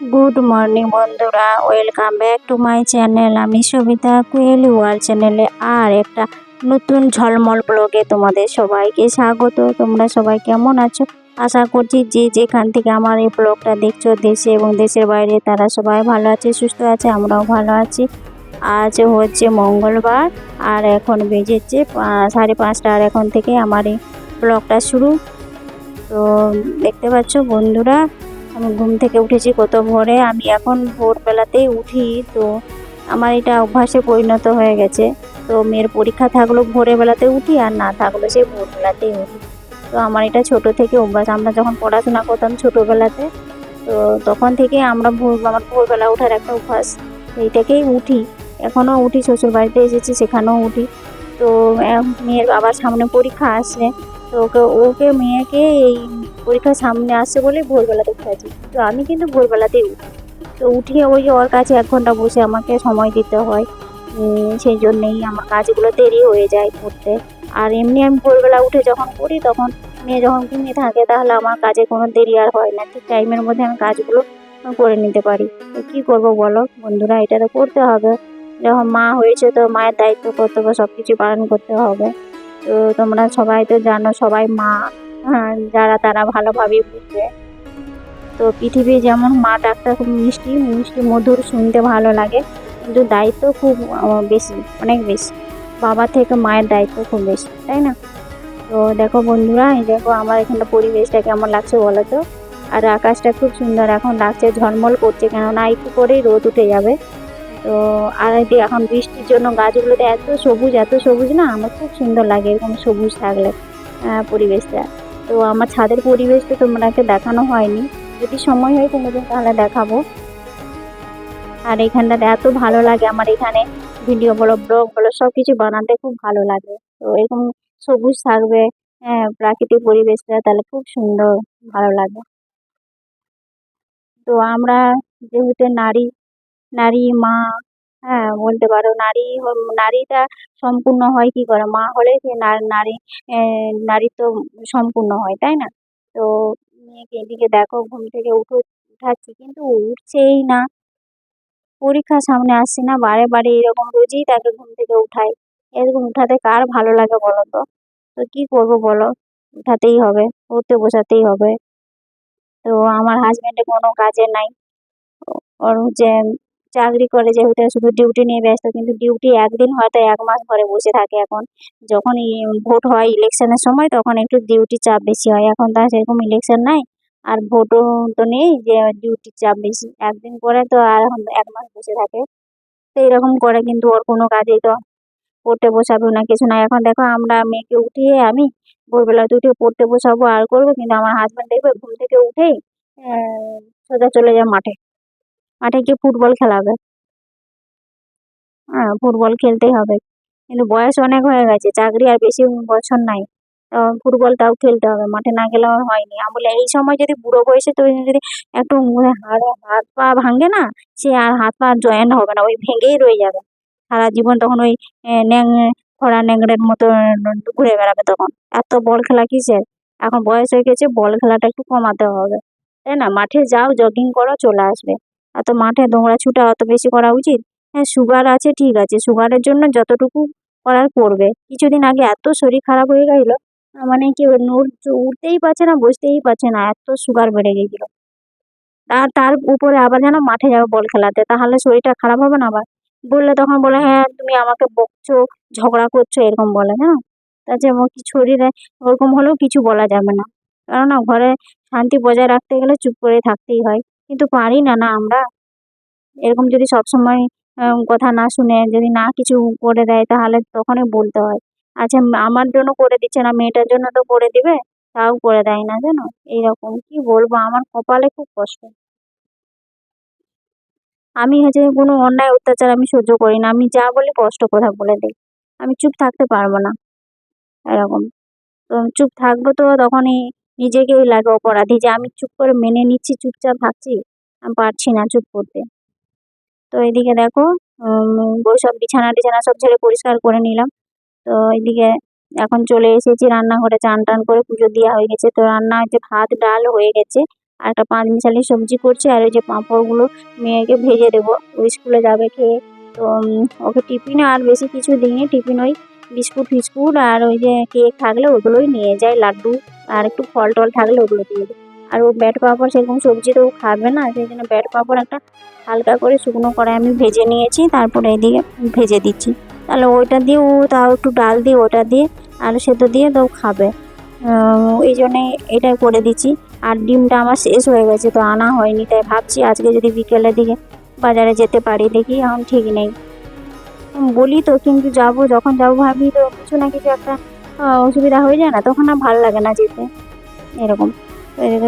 Good morning বন্ধুরা। Welcome back to my channel আমি Sabita কুয়েলি world চ্যানেলে আর একটা নতুন ঝলমল ব্লগে তোমাদের সবাইকে স্বাগত। তোমরা সবাই কেমন আছো? আশা করছি যে যেখান থেকে আমার এই ব্লগটা দেখছ, দেশে এবং দেশের বাইরে, তারা সবাই ভালো আছে, সুস্থ আছে, আমরাও ভালো আছি। আজ হচ্ছে মঙ্গলবার, আর এখন বেজেছে সাড়ে পাঁচটা, আর এখন থেকে আমার এই ব্লগটা শুরু। তো দেখতে পাচ্ছ বন্ধুরা আমি ঘুম থেকে উঠেছি কত ভোরে। আমি এখন ভোরবেলাতেই উঠি, তো আমার এটা অভ্যাসে পরিণত হয়ে গেছে। তো মেয়ের পরীক্ষা থাকলেও ভোরের বেলাতে উঠি আর না থাকলেও সেই ভোরবেলাতেই উঠি। তো আমার এটা ছোট থেকে অভ্যাস। আমরা যখন পড়াশোনা করতাম ছোটোবেলাতে, তো তখন থেকে আমরা ভোর, আমার ভোরবেলা ওঠার একটা অভ্যাস, এইটাকেই উঠি। এখনও উঠি শ্বশুর বাড়িতে এসেছি, সেখানেও উঠি। তো মেয়ের বাবার সামনে পরীক্ষা আসছে তো ওকে ওকে মেয়েকে এই পরীক্ষার সামনে আসছে বলে ভোরবেলাতে উঠেছি। তো আমি কিন্তু ভোরবেলাতেই উঠি। তো উঠিয়ে ওই ওর কাছে এক ঘণ্টা বসে আমাকে সময় দিতে হয়। সেই জন্যেই আমার কাজগুলো দেরি হয়ে যায় করতে আর এমনি আমি ভোরবেলা উঠে যখন করি তখন মেয়ে যখন ঘুমিয়ে থাকে, তাহলে আমার কাজে কোনো দেরি আর হয় না। ঠিক টাইমের মধ্যে আমি কাজগুলো করে নিতে পারি। তো কী করব বলো? বন্ধুরা, এটা তো করতে হবে। যখন মা হয়েছে তো মায়ের দায়িত্ব, কর্তব্য সব কিছু পালন করতে হবে। তো তোমরা সবাই তো জানো, সবাই মা হ্যাঁ যারা তারা ভালোভাবেই বুঝবে। তো পৃথিবী যেমন মা ডাকটা খুব মিষ্টি মিষ্টি মধুর, শুনতে ভালো লাগে। কিন্তু দায়িত্ব খুব বেশি, অনেক বেশি। বাবা থেকে মায়ের দায়িত্ব খুব বেশি, তাই না? তো দেখো বন্ধুরা, এই দেখো আমার এখানটা পরিবেশটা কেমন লাগছে বলো তো? আর আকাশটা খুব সুন্দর, এখন লাগছে ঝলমল করছে, কেননা একটু করেই রোদ উঠে যাবে। তো আর এখন বৃষ্টির জন্য গাছগুলোতে এত সবুজ এত সবুজ না, আমার খুব সুন্দর লাগে এরকম সবুজ থাকলে পরিবেশটা। তো আমার ছাদের পরিবেশটা তোমাকে দেখানো হয়নি। যদি সময় হয় কোনোদিন তাহলে দেখাবো। আর এখানটাতে এত ভালো লাগে আমার এখানে। ভিডিও বলো, ব্লগ বলো সব কিছু বানাতে খুব ভালো লাগে। তো এরকম সবুজ থাকবে হ্যাঁ প্রাকৃতিক পরিবেশটা তাহলে খুব সুন্দর, ভালো লাগে। তো আমরা যেহেতু নারী নারী, মা হ্যাঁ বলতে পারো নারী, নারীটা সম্পূর্ণ হয় কি করে? মা হলে সে নারী নারী তো সম্পূর্ণ হয়, তাই না? তো মেয়েকে এদিকে দেখো, ঘুম থেকে উঠো, উঠাচ্ছি, কিন্তু উঠছেই না। পরীক্ষা সামনে আসছে না, বারে বারে এরকম রোজই তাকে ঘুম থেকে উঠাই। এরকম উঠাতে কার ভালো লাগে বলো তো? তো কি করব বলো? উঠাতেই হবে, পড়তে বসাতেই হবে। তো আমার হাজবেন্ডের কোনো কাজে নাই। ওর হচ্ছে চাকরি করে যেহেতু শুধু ডিউটি নিয়ে ব্যস্ত, কিন্তু ডিউটি একদিন হয়তো এক মাস ঘরে বসে থাকে এখন। যখন ভোট হয় ইলেকশনের সময়, তখন একটু ডিউটি চাপ বেশি হয়। এখন তো সেরকম ইলেকশন নাই, আর ভোটও তো নেই, যে ডিউটির চাপ বেশি। একদিন করে তো আর এখন এক মাস বসে থাকে। তো এরকম করে কিন্তু ওর কোনো কাজেই তো পড়তে বসাবে না, কিছু না। এখন দেখো আমরা মেয়েকে উঠিয়ে আমি ভোরবেলা তো উঠে পড়তে বসাবো, আর করব, কিন্তু আমার হাজব্যান্ড দেখবে ঘুম থেকে উঠেই সোজা চলে যায় মাঠে। মাঠে গিয়ে ফুটবল খেলাবে? হ্যাঁ ফুটবল খেলতেই হবে। কিন্তু বয়স অনেক হয়ে গেছে, চাকরি আর বেশি বছর নাই। ফুটবলটাও খেলতে হবে, মাঠে না গেলে আর হয়নি। আমি বলে এই সময় যদি বুড়ো বয়সে তো যদি একটু হাড়, হাত পা ভাঙে না, সে আর হাত পা জয়েন্ট হবে না, ওই ভেঙেই রয়ে যাবে। সারা জীবন তখন ওই ন্যাং, খরা ন্যাংড়ের মতো ঘুরে বেড়াবে তখন। এত বল খেলা কিসের? এখন বয়স হয়ে গেছে, বল খেলাটা একটু কমাতে হবে। তাই না? মাঠে যাও জগিং করো, চলে আসবে। এত মাঠে দৌড়া ছুটা অত বেশি করা উচিত? হ্যাঁ সুগার আছে, ঠিক আছে। সুগারের জন্য যতটুকু করার করবে কিছুদিন আগে এত শরীর খারাপ হয়ে গেছিল মানে কি উঠতেই পারছে না, বসতেই পারছে না, এত সুগার বেড়ে গেছিল। আর তার উপরে আবার যেন মাঠে যাবে বল খেলাতে, তাহলে শরীরটা খারাপ হবে না আবার? বললে তখন বলে হ্যাঁ তুমি আমাকে বকছো, ঝগড়া করছ, এরকম বলে হ্যাঁ? তা যে আমার কি শরীরে ওরকম হলেও কিছু বলা যাবে না। কেননা ঘরে শান্তি বজায় রাখতে গেলে চুপ করে থাকতেই হয়। কিন্তু পারি না না আমরা। এরকম যদি সবসময় কথা না শুনে যদি না কিছু করে দেয়, তাহলে তখনই বলতে হয়। আচ্ছা আমার জন্য করে দিচ্ছে না, মেয়েটার জন্য তো করে দিবে, তাও করে দেয় না, জানো? এইরকম কি বলব? আমার কপালে খুব কষ্ট। আমি হচ্ছে কোনো অন্যায়, অত্যাচার আমি সহ্য করি না। আমি যা বলি কষ্ট কথা বলে দিই। আমি চুপ থাকতে পারব না। এরকম। তো চুপ থাকব তো তখনই নিজেকেই লাগে অপরাধী যে আমি চুপ করে মেনে নিচ্ছি, চুপচাপ থাকছি আমি পারছি না চুপ করতে। তো এদিকে দেখো ওই সব বিছানা টিছানা সব ঝেড়ে পরিষ্কার করে নিলাম। তো এদিকে এখন চলে এসেছি রান্নাঘরে চান টান করে পুজো দেওয়া হয়ে গেছে। তো রান্না হচ্ছে ভাত, ডাল হয়ে গেছে। আর একটা পাঁচ মিশালি সবজি করছি। আর ওই যে পাঁপড়গুলো মেয়েকে ভেজে দেবো। ওই স্কুলে যাবে খেয়ে। তো ওকে টিফিনে আর বেশি কিছু দিইনি। টিফিন ওই বিস্কুট, ফিস্কুট আর ওই যে কেক থাকলে ওগুলোই নিয়ে যায়, লাড্ডু। আর একটু ফল টল থাকলে ওগুলো দিয়ে দিই আর ও ব্যাট পাঁপড় সেরকম সবজি তো খাবে না, সেই জন্য ব্যাট পাঁপড় একটা হালকা করে শুকনো করে আমি ভেজে নিয়েছি, তারপরে এদিকে ভেজে দিচ্ছি। তাহলে ওইটা দিয়ে ও তাও একটু ডাল দিয়ে, ওটা দিয়ে আলু সেদ্ধ দিয়ে তো খাবে। এই জন্যে এটাই করে দিচ্ছি। আর ডিমটা আমার শেষ হয়ে গেছে, তো আনা হয়নি, তাই ভাবছি আজকে যদি বিকেলের দিকে বাজারে যেতে পারি, দেখি এখন ঠিক নেই। বলি তো, কিন্তু যাব, যখন যাব ভাবি তো কিছু না কিছু একটা অসুবিধা হয়ে যায় না, তখন আর ভালো লাগে না যেতে। এরকম।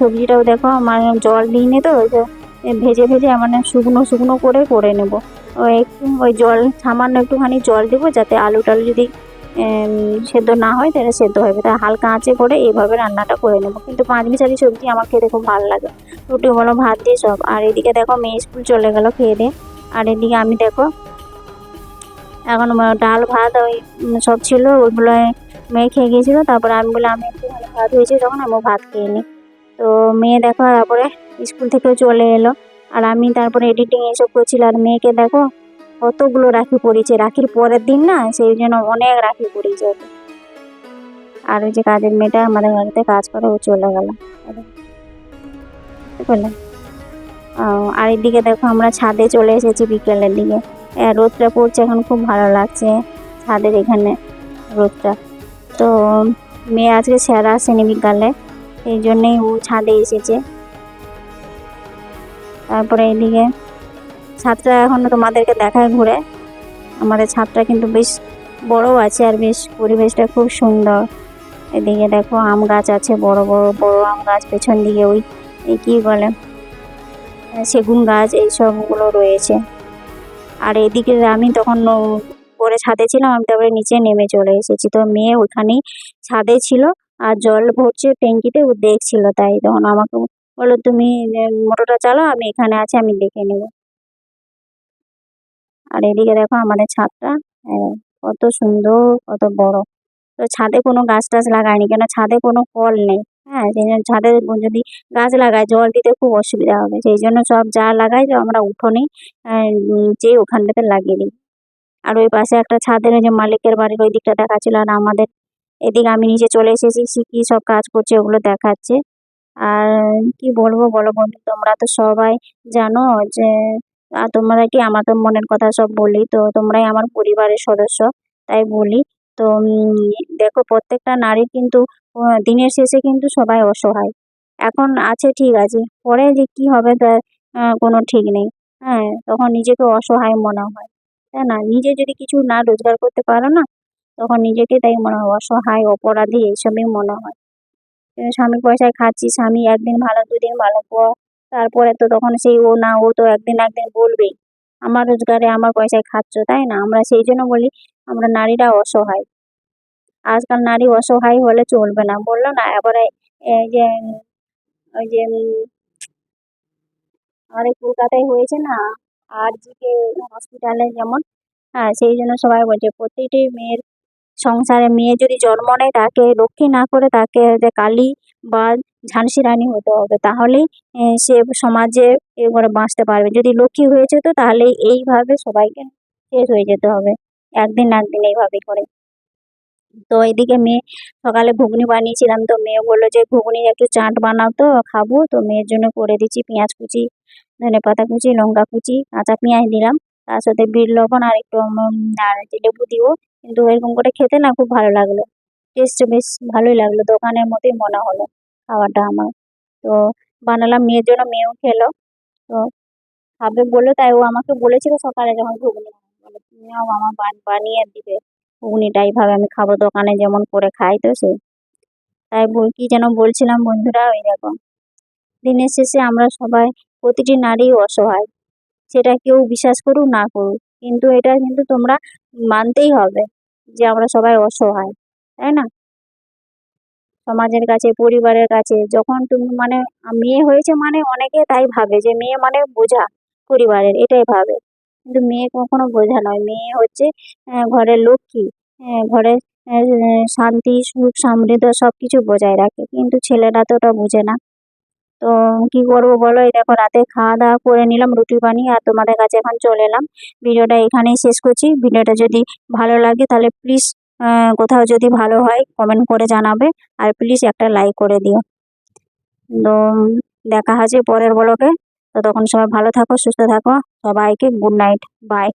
সবজিটাও দেখো, আমার জল দিইনি তো, ওই যে ভেজে ভেজে মানে শুকনো শুকনো করে করে নেব। ওই একটু, ওই জল, সামান্য একটুখানি জল দেবো যাতে আলু টালু যদি সেদ্ধ না হয় তাহলে সেদ্ধ হবে। তা হালকা আঁচে করে এইভাবে রান্নাটা করে নেব। কিন্তু পাঁচ মিশালি সবজি আমার খেতে খুব ভালো লাগে। রুটি বলো ভাত দিয়ে সব। আর এদিকে দেখো, মেয়ে স্কুল চলে গেল খেয়ে দিয়ে। আর এদিকে আমি দেখো, এখন ডাল, ভাত, ওই সব ছিল। ওইগুলো মেয়ে খেয়ে গিয়েছিল, তারপরে আমি বলে আমি একটুখানি ভাত হয়েছে। যখন আমি ভাত খেয়ে নিই। তো মেয়ে দেখো, তারপরে স্কুল থেকে চলে এলো। আর আমি তারপরে এডিটিং এসব করছিলাম আর মেয়েকে দেখো, কতগুলো রাখি পড়েছে। রাখির পরের দিন না, সেই জন্য অনেক রাখি পড়েছে। আর ওই যে কাজের মেয়েটা আমাদের বাড়িতে কাজ করে, ও চলে গেল। আর এদিকে দেখো, আমরা ছাদে চলে এসেছি বিকেলের দিকে। রোদটা পড়ছে, এখন খুব ভালো লাগছে। ছাদের এখানে রোদটা। তো মেয়ে আজকে স্যার আসেনি বিকালে এই জন্যেই ও ছাদে এসেছে। তারপরে এদিকে ছাদটা এখন তোমাদেরকে দেখায় ঘুরে। আমাদের ছাদটা কিন্তু বেশ বড় আছে আর বেশ পরিবেশটা খুব সুন্দর। এদিকে দেখো আম গাছ আছে, বড় বড় বড় আম গাছ, পেছন দিকে ওই কি বলে সেগুন গাছ, এইসবগুলো রয়েছে। আর এদিকে আমি তখন উপরে ছাদে ছিলাম, আমি তারপরে নিচে নেমে চলে এসেছি। তো মেয়ে ওখানেই ছাদে ছিল আর জল ভরছে ট্যাঙ্কিতে, ও দেখছিল তাই। তখন আমাকে বলল, তুমি মোটরটা চালাও, আমি এখানে আছি, আমি দেখে নেব। আর এদিকে দেখো আমাদের ছাদটা কত সুন্দর, কত বড়। তো ছাদে কোনো গাছ টাছ লাগায়নি, কেন ছাদে কোনো কল নেই। হ্যাঁ সেই জন্য ছাদে যদি গাছ লাগায়, জল দিতে খুব অসুবিধা হবে। সেই জন্য সব যা লাগাই আমরা উঠোনেই নিচে ওখানটাতে লাগিয়ে দিই। আর ওই পাশে একটা ছাদের ওই যে মালিকের বাড়ির ওই দিকটা দেখাচ্ছিল আর আমাদের। এদিকে আমি নিচে চলে এসেছি, সে কি সব কাজ করছে ওগুলো দেখাচ্ছে। আর কি বলব বলো বন্ধু, তোমরা তো সবাই জানো যে, আর তোমরা কি আমার তো মনের কথা সব বলি, তো তোমরাই আমার পরিবারের সদস্য, তাই বলি। তো দেখো প্রত্যেকটা নারী কিন্তু দিনের শেষে কিন্তু সবাই অসহায়। এখন আছে ঠিক আছে, পরে যে কি হবে তার কোনো ঠিক নেই। হ্যাঁ তখন নিজেকে অসহায় মনে হয়। তাই না? নিজে যদি কিছু না রোজগার করতে পারো না, তখন নিজেকে তাই মনে হয় অসহায়, অপরাধী এইসবই মনে হয়। স্বামীর পয়সায় খাচ্ছি, স্বামী একদিন ভালো, দুদিন ভালো পর তারপরে তো তখন সেই ও না, ও তো একদিন একদিন বলবেই, আমার রোজগারে আমার পয়সায় খাচ্ছ তাই না? আমরা সেই জন্য বলি আমরা নারীরা অসহায়। আজকাল নারী অসহায় হলে চলবে না। বলল না, এবারে যে, ওই যে আমাদের কলকাতায় হয়েছে না আর কে হসপিটালে যেমন হ্যাঁ সেই জন্য সবাই বলছে, প্রতিটি মেয়ের সংসারে মেয়ে যদি জন্ম নেয়, তাকে লক্ষ্মী না করে তাকে যে কালী বা ঝান্সি রানী হতে হবে তাহলেই সে সমাজে এ করে বাঁচতে পারবে। যদি লক্ষ্মী হয়েছে তো তাহলে এইভাবে সবাইকে শেষ হয়ে যেতে হবে। একদিন না একদিন এইভাবে করে। তো এদিকে মেয়ে, সকালে ঘুগনি বানিয়েছিলাম, তো মেয়ে বলল যে ঘুগনি একটু চাট বানাও তো, খাব। তো মেয়ের জন্য করে দিচ্ছি পেঁয়াজ কুচি ধনে পাতা কুচি, লঙ্কা কুচি কাঁচা পেঁয়াজ দিলাম। তার সাথে বিট লবণ আর একটু আর লেবু দিব। কিন্তু এরকম করে খেতে না খুব ভালো লাগল। টেস্ট বেশ ভালোই লাগল। দোকানের মতোই মনে হলো খাওয়াটা আমার। তো বানালাম, মেয়ের জন্য মেয়েও খেলো। তো খাবে বলল, তাই ও আমাকে বলেছিল সকালে যখন ঘুগনি তুমিও আমার বান- বানিয়ে দিবে। ঘুগনিটা এইভাবে আমি খাব, দোকানে যেমন করে খাই তো সে। তাই বল, কি যেন বলছিলাম বন্ধুরা, ওই দেখো। দিনের শেষে আমরা সবাই প্রতিটি নারী অসহায়। সেটা কেউ বিশ্বাস করুক, না করুক। কিন্তু এটা কিন্তু তোমরা মানতেই হবে যে আমরা সবাই অসহায়, তাই না? সমাজের কাছে, পরিবারের কাছে, যখন তুমি মানে মেয়ে হয়েছে মানে অনেকে তাই ভাবে যে মেয়ে মানে বোঝা, পরিবারের এটাই ভাবে। কিন্তু মেয়ে কখনো বোঝা নয়। মেয়ে হচ্ছে ঘরের লক্ষ্মী ঘরের শান্তি, সুখ, সমৃদ্ধ সব কিছু বজায় রাখে। কিন্তু ছেলেরা তো ওটা বোঝে না। তো কি করব বলো? এই দেখো, রাতে খাওয়া দাওয়া করে নিলাম, রুটি বানিয়ে আর তোমাদের কাছে এখন চলে এলাম। ভিডিওটা এখানেই শেষ করছি। ভিডিওটা যদি ভালো লাগে তাহলে প্লিজ কোথাও যদি ভালো হয় কমেন্ট করে জানাবে। আর প্লিজ একটা লাইক করে দিও। তো দেখা হচ্ছে পরের ব্লগে তো তখন সবাই ভালো থাকো, সুস্থ থাকো। সবাইকে গুড নাইট বাই